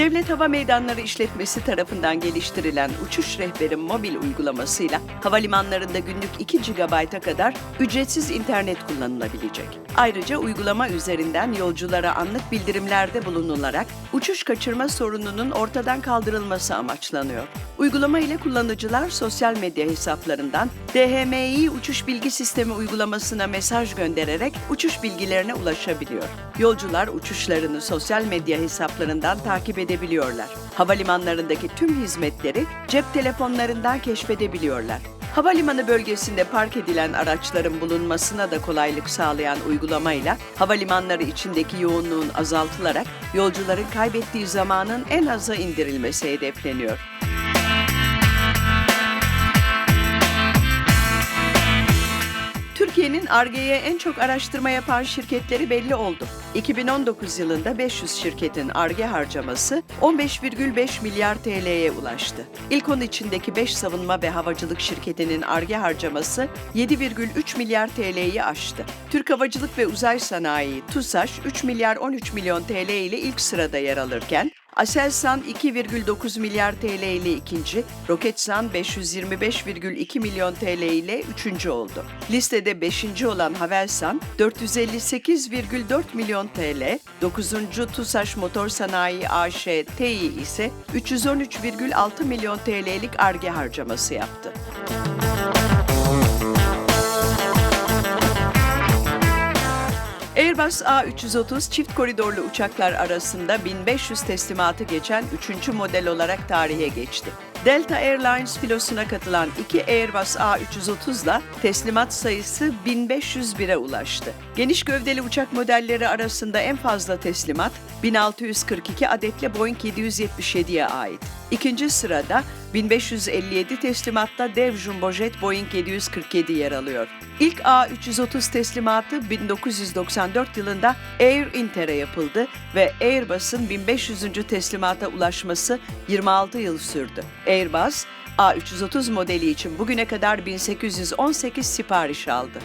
Hava Meydanları İşletmesi tarafından geliştirilen Uçuş Rehberi mobil uygulamasıyla havalimanlarında günlük 2 GB'a kadar ücretsiz internet kullanılabilecek. Ayrıca uygulama üzerinden yolculara anlık bildirimlerde bulunularak uçuş kaçırma sorununun ortadan kaldırılması amaçlanıyor. Uygulama ile kullanıcılar sosyal medya hesaplarından DHMİ Uçuş Bilgi Sistemi uygulamasına mesaj göndererek uçuş bilgilerine ulaşabiliyor. Yolcular uçuşlarını sosyal medya hesaplarından takip edebiliyorlar. Havalimanlarındaki tüm hizmetleri cep telefonlarından keşfedebiliyorlar. Havalimanı bölgesinde park edilen araçların bulunmasına da kolaylık sağlayan uygulamayla havalimanları içindeki yoğunluğun azaltılarak yolcuların kaybettiği zamanın en aza indirilmesi hedefleniyor. Türkiye'nin Ar-Ge'ye en çok araştırma yapan şirketleri belli oldu. 2019 yılında 500 şirketin Ar-Ge harcaması 15,5 milyar TL'ye ulaştı. İlk 10 içindeki 5 savunma ve havacılık şirketinin Ar-Ge harcaması 7,3 milyar TL'yi aştı. Türk Havacılık ve Uzay Sanayi TUSAŞ 3 milyar 13 milyon TL ile ilk sırada yer alırken Aselsan 2,9 milyar TL ile ikinci, Roketsan 525,2 milyon TL ile üçüncü oldu. Listede beşinci olan Havelsan 458,4 milyon TL, dokuzuncu TUSAŞ Motor Sanayi AŞ Tİ ise 313,6 milyon TL'lik ARGE harcaması yaptı. Airbus A330 çift koridorlu uçaklar arasında 1500 teslimatı geçen 3. model olarak tarihe geçti. Delta Airlines filosuna katılan iki Airbus A330 ile teslimat sayısı 1501'e ulaştı. Geniş gövdeli uçak modelleri arasında en fazla teslimat 1642 adetle Boeing 777'ye ait. İkinci sırada 1557 teslimatta dev jumbojet Boeing 747 yer alıyor. İlk A330 teslimatı 1994 yılında Air Inter'e yapıldı ve Airbus'un 1500. teslimata ulaşması 26 yıl sürdü. Airbus, A330 modeli için bugüne kadar 1818 sipariş aldı.